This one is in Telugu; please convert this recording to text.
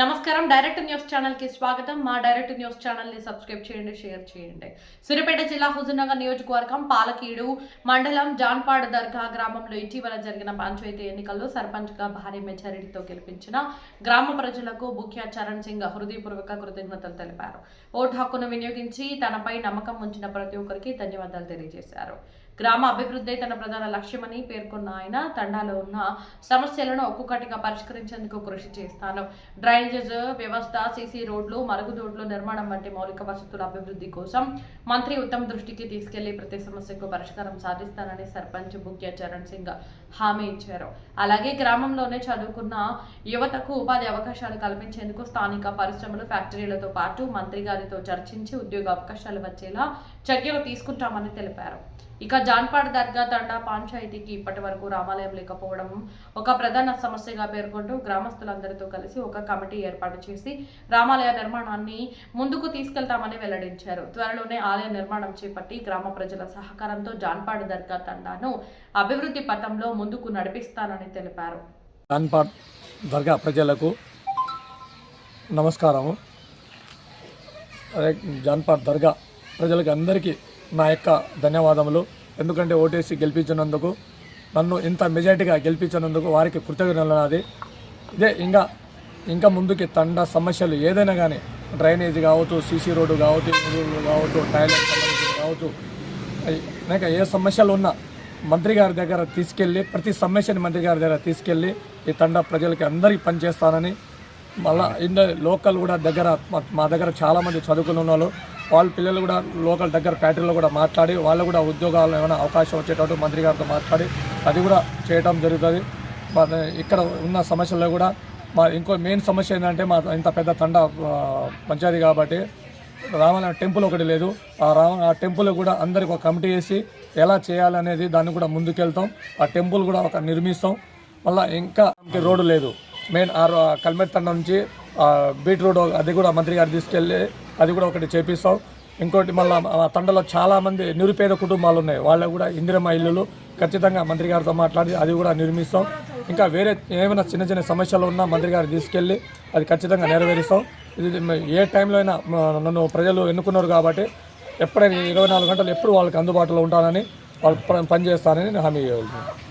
నమస్కారం. డైరెక్ట్ న్యూస్ ఛానల్కి స్వాగతం. మా డైరెక్ట్ న్యూస్ ఛానల్ని సబ్స్క్రైబ్ చేయండి షేర్ చేయండి. సిరిపేట జిల్లా హుజూర్నగర్ నియోజకవర్గం పాలకీడు మండలం జాన్పాడ్ దర్గా గ్రామంలో ఇటీవల జరిగిన పంచాయతీ ఎన్నికల్లో సర్పంచ్గా భారీ మెజారిటీతో గెలిపించిన గ్రామ ప్రజలకు ముఖ్య చరణ్ సింగ్ హృదయపూర్వక కృతజ్ఞతలు తెలిపారు. ఓటు హక్కును వినియోగించి తనపై నమ్మకం ఉంచిన ప్రతి ఒక్కరికి ధన్యవాదాలు తెలియజేశారు. గ్రామ అభివృద్ధి తన ప్రధాన లక్ష్యమని పేర్కొన్న ఆయన. తండాలో ఉన్న సమస్యలను ఒక్కొక్కటిగా పరిష్కరించేందుకు కృషి చేస్తాను. డ్రైనేజ్ వ్యవస్థ సీసీ రోడ్లు మరుగుదొడ్లు నిర్మాణం వంటి మౌలిక వసతుల అభివృద్ధి కోసం మంత్రి ఉత్తమ్ దృష్టికి తీసుకెళ్ళి ప్రతి సమస్యకు పరిష్కారం సాధిస్తానని సర్పంచ్ బుక్య చరణ్ సింగ్ హామీ ఇచ్చారు. అలాగే గ్రామంలోనే చదువుకున్న యువతకు ఉపాధి అవకాశాలు కల్పించేందుకు స్థానిక పరిశ్రమలు ఫ్యాక్టరీలతో పాటు మంత్రి గారితో చర్చించి ఉద్యోగ అవకాశాలు వచ్చేలా చర్యలు తీసుకుంటామని తెలిపారు. ఇక జాన్పాడ్ దర్గా తండా పంచాయతీకి ఇప్పటి వరకు రామాలయం లేకపోవడం ఒక ప్రధాన సమస్యగా పేర్కొంటూ గ్రామస్తులందరితో కలిసి ఒక కమిటీ ఏర్పాటు చేసి రామాలయ నిర్మాణాన్ని ముందుకు తీసుకెళ్తామని వెల్లడించారు. త్వరలోనే ఆలయ నిర్మాణం చేపట్టి గ్రామ ప్రజల సహకారంతో జాన్పాడ్ దర్గా తండాను అభివృద్ధి పథంలో ముందుకు నడిపిస్తానని తెలిపారు. జాన్పాడ్ దర్గా ప్రజలకు నమస్కారము. జాన్పాడ్ దర్గా ప్రజలకు అందరికీ నా యొక్క ధన్యవాదములు. ఎందుకంటే ఓటేసి గెలిపించినందుకు నన్ను ఇంత మెజార్టీగా గెలిపించినందుకు వారికి కృతజ్ఞతలు ఇదే ఇంకా ఇంకా ముందుకి తండ సమస్యలు ఏదైనా కానీ డ్రైనేజ్ కావచ్చు సీసీ రోడ్డు కావచ్చు రోడ్లు కావచ్చు టాయిలెట్ సంబంధించి కావచ్చు అనేక ఏ సమస్యలు ఉన్నా మంత్రి గారి దగ్గర తీసుకెళ్ళి ప్రతి సమస్యని మంత్రి గారి దగ్గర తీసుకెళ్ళి ఈ తండ ప్రజలకి అందరికీ పనిచేస్తానని మళ్ళా ఇండ లోకల్ కూడా దగ్గర మా- మా దగ్గర చాలామంది చదువుకున్న వాళ్ళు వాళ్ళ పిల్లలు కూడా లోకల్ దగ్గర ఫ్యాక్టరీలో కూడా మాట్లాడి వాళ్ళు కూడా ఉద్యోగాలు ఏమైనా అవకాశం వచ్చేటట్టు మంత్రి గారితో మాట్లాడి అది కూడా చేయడం జరుగుతుంది. ఇక్కడ ఉన్న సమస్యల్లో కూడా మా ఇంకో మెయిన్ సమస్య ఏంటంటే మా ఇంత పెద్ద తండ పంచాయతీ కాబట్టి రామాలయం టెంపుల్ ఒకటి లేదు. ఆ రామ ఆ టెంపుల్ కూడా అందరికి ఒక కమిటీ వేసి ఎలా చేయాలనేది దాన్ని కూడా ముందుకెళ్తాం. ఆ టెంపుల్ కూడా ఒక నిర్మిస్తాం. మళ్ళీ ఇంకా రోడ్డు లేదు. మెయిన్ ఆ కల్మెట్ తండ నుంచి బీట్రూట్ అది కూడా మంత్రి గారు తీసుకెళ్ళి అది కూడా ఒకటి చేపిస్తాం. ఇంకోటి మళ్ళీ ఆ తండలో చాలామంది నిరుపేద కుటుంబాలు ఉన్నాయి. వాళ్ళకు కూడా ఇందిరమ్మ ఇల్లులు ఖచ్చితంగా మంత్రి గారితో మాట్లాడి అది కూడా నిర్మిస్తాం. ఇంకా వేరే ఏమైనా చిన్న చిన్న సమస్యలు ఉన్నా మంత్రి గారు తీసుకెళ్ళి అది ఖచ్చితంగా నెరవేరుస్తాం. ఇది ఏ టైంలో అయినా నన్ను ప్రజలు ఎన్నుకున్నారు కాబట్టి ఎప్పుడైనా ఇరవై నాలుగు గంటలు ఎప్పుడు వాళ్ళకి అందుబాటులో ఉంటానని వాళ్ళు పనిచేస్తానని నేను హామీ ఇవ్వగలుగుతున్నాను.